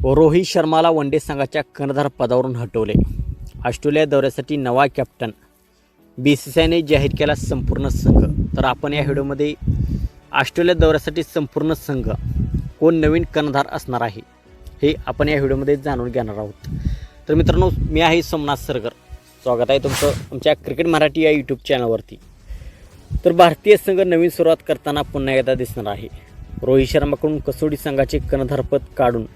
रोहित शर्माला वनडे संघाच्या कर्णधार पदावरून हटवले. ऑस्ट्रेलिया दौऱ्यासाठी नवा कॅप्टन. बी सी सी आयने जाहीर केला संपूर्ण संघ. तर आपण या व्हिडिओमध्ये ऑस्ट्रेलिया दौऱ्यासाठी संपूर्ण संघ कोण नवीन कर्णधार असणार आहे हे आपण या व्हिडिओमध्ये जाणून घेणार आहोत. तर मित्रांनो मी आहे सोमनाथ सरगर. स्वागत आहे तुमचं आमच्या क्रिकेट मराठी या यूट्यूब चॅनलवरती तर भारतीय संघ नवीन सुरुवात करताना पुन्हा एकदा दिसणार आहे. रोहित शर्माकडून कसोटी संघाचे कर्णधारपद काढून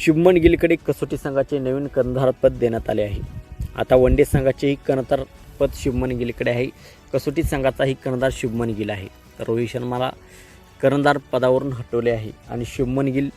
शुभमन गिलकडे कसोटी संघाचे नवीन कर्णधारपद देण्यात आले आहे. आता वन डे संघाचेही कर्णधारपद शुभमन गिलकडे आहे. कसोटी संघाचाही कर्णधार शुभमन गिल आहे. तर रोहित शर्माला कर्णधार पदावरून हटवले आहे आणि शुभमन गिल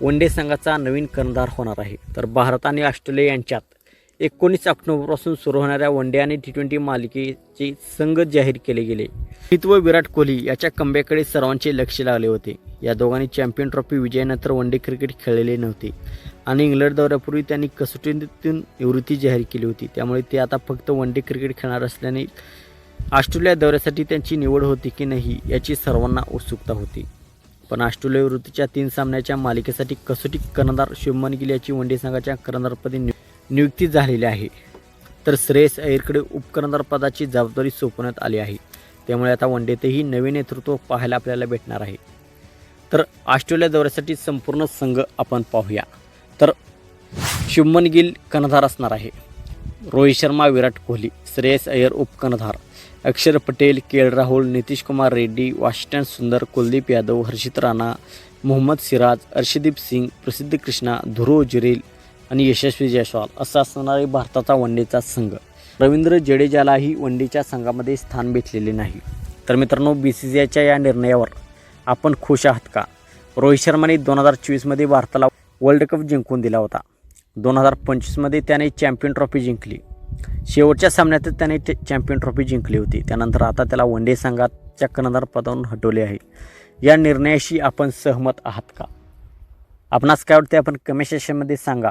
वन डे संघाचा नवीन कर्णधार होणार आहे. तर भारत आणि ऑस्ट्रेलिया यांच्यात एकोणीस ऑक्टोबरपासून सुरू होणाऱ्या वन डे आणि टी ट्वेंटी मालिकेचे संघ जाहीर केले गेले. रोहित व विराट कोहली याच्या कंब्याकडे सर्वांचे लक्ष लागले होते. या दोघांनी चॅम्पियन ट्रॉफी विजयानंतर वन डे क्रिकेट खेळलेले नव्हते. आणि इंग्लंड दौऱ्यापूर्वी त्यांनी कसोटीतून निवृत्ती जाहीर केली होती. त्यामुळे ते आता फक्त वन डे क्रिकेट खेळणार असल्याने ऑस्ट्रेलिया दौऱ्यासाठी त्यांची निवड होती की नाही याची सर्वांना उत्सुकता होती. पण ऑस्ट्रेलिया विरुद्धच्या तीन सामन्याच्या मालिकेसाठी कसोटी कर्णधार शुभमन गिल याची वनडे संघाच्या कर्णधारपदी निवड नियुक्ती झालेली आहे. तर श्रेयस अय्यरकडे उपकर्णधार पदाची जबाबदारी सोपवण्यात आली आहे. त्यामुळे आता वनडेतही नवे नेतृत्व पाहायला आपल्याला भेटणार आहे. तर ऑस्ट्रेलिया दौऱ्यासाठी संपूर्ण संघ आपण पाहूया. तर शुभमन गिल कर्णधार असणार आहे. रोहित शर्मा विराट कोहली श्रेयस अय्यर उपकर्णधार. अक्षर पटेल केएल राहुल नितीश कुमार रेड्डी वॉशिंग्टन सुंदर कुलदीप यादव हर्षित राणा मोहम्मद सिराज अर्षदीप सिंग प्रसिद्ध कृष्णा ध्रुव जुरेल आणि यशस्वी जयस्वाल असा असणारे भारताचा वनडेचा संघ. रवींद्र जडेजालाही वनडेच्या संघामध्ये स्थान भेटलेले नाही. तर मित्रांनो बी सी सी आयच्या या निर्णयावर आपण खुश आहात का? रोहित शर्माने दोन हजार चोवीसमध्ये भारताला वर्ल्ड कप जिंकून दिला होता. दोन हजार पंचवीसमध्ये त्याने चॅम्पियन ट्रॉफी जिंकली. शेवटच्या सामन्यातच त्याने ते चॅम्पियन ट्रॉफी जिंकली होती. त्यानंतर आता त्याला वनडे संघाच्या कर्णधार पदावरून हटवले आहे. या निर्णयाशी आपण सहमत आहात का? आपणास काय वाटते आपण कमेंट सेक्शनमध्ये सांगा.